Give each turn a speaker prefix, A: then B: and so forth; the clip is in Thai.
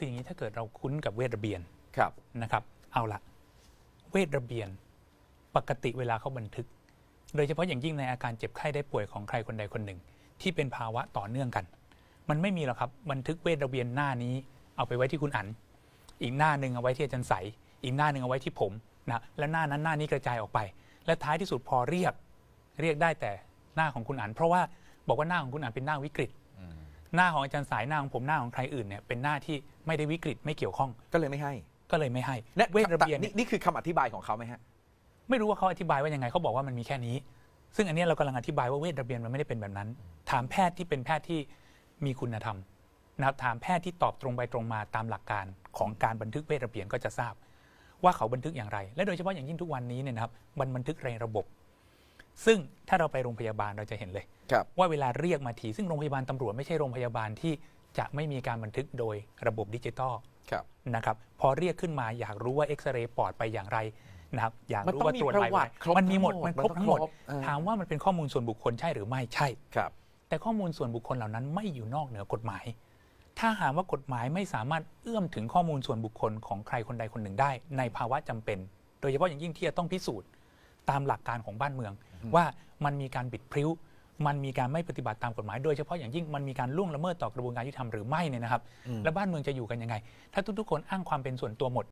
A: คืออย่างนี้ถ้าเกิดเราคุ้นกับเวทระเบียน
B: ครับ
A: นะครับ เอาละเวทระเบียน ปกติเวลาเขาบันทึก โดยเฉพาะอย่างยิ่งในอาการเจ็บไข้ได้ป่วยของใครคนใดคนหนึ่ง ที่เป็นภาวะต่อเนื่องกัน มันไม่มีหรอกครับบันทึกเวทระเบียนหน้านี้ เอาไปไว้ที่คุณอันอีกหน้าหนึ่งเอาไว้ที่อาจารย์ใสอีกหน้าหนึ่งเอาไว้ที่ผมนะและหน้านั้นหน้านี้กระจายออกไป และท้ายที่สุดพอเรียก เรียกได้แต่หน้าของคุณอันเพราะว่าบอกว่าหน้าของคุณอันเป็นหน้าวิกฤต หน้าของอาจารย์สายหน้าของผมหน้าของใครอื่นเนี่ยเป็นหน้าที่ไม่ได้วิกฤตไม่เกี่ยวข้อง
B: ก็เลยไม่ให้
A: ก็เลยไม่ให้
B: และ
A: เวทระเบียน
B: นี่นี่คือคำอธิบายของเขาไหมฮะ
A: ไม่รู้ว่าเขาอธิบายว่ายังไงเขาบอกว่ามันมีแค่นี้ ซึ่งอันเนี้ยเรากำลังอธิบายว่าเวทระเบียนมันไม่ได้เป็นแบบนั้น ถามแพทย์ที่เป็นแพทย์ที่มีคุณธรรมนะครับถามแพทย์ที่ตอบตรงไปตรงมาตามหลักการของการบันทึกเวทระเบียนก็จะทราบ ว่าเขาบันทึกอย่างไร และโดยเฉพาะอย่างยิ่งทุกวันนี้เนี่ยนะครับมันบันทึกในระบบ ซึ่งถ้าเราไปโรงพยาบาลเราจะเห็นเลย
B: ครับ
A: ว่าเวลาเรียกมาที ซึ่งโรงพยาบาลตำรวจไม่ใช่โรงพยาบาลที่จะไม่มีการบันทึกโดยระบบดิจิตอล
B: ครับ
A: นะครับพอเรียกขึ้นมาอยากรู้ว่าเอ็กซเรย์ปอดไปอย่างไรนะครับอยาก
B: มัน
A: รู้
B: ต้อง
A: ว่าตรวจอะไร
B: มีประวัติครบ
A: มันมีหมด
B: ทั้งหมด
A: มันครบ
B: มันต้อง
A: ทั้งหมด
B: ครบเออ
A: ถามว่ามันเป็นข้อมูลส่วนบุคคลใช่หรือไม่ใช่
B: ครับ
A: แต่ข้อมูลส่วนบุคคลเหล่านั้นไม่อยู่นอกเหนือกฎหมาย ถ้าหากว่ากฎหมายไม่สามารถเอื้อมถึงข้อมูลส่วนบุคคลของใครคนใดคนหนึ่งได้ ในภาวะจำเป็น โดยเฉพาะอย่างยิ่งที่จะต้องพิสูจน์ ตามหลักการของบ้านเมือง ว่ามันมีการบิดพริ้ว มันมีการไม่ปฏิบัติตามกฎหมายโดยเฉพาะอย่างยิ่งมันมีการล่วงละเมิดต่อกระบวนการยุติธรรมหรือไม่เนี่ยนะครับ
B: อืม
A: แล้วบ้านเมืองจะอยู่กันยังไง ถ้าทุกๆคนอ้างความเป็นส่วนตัวหมด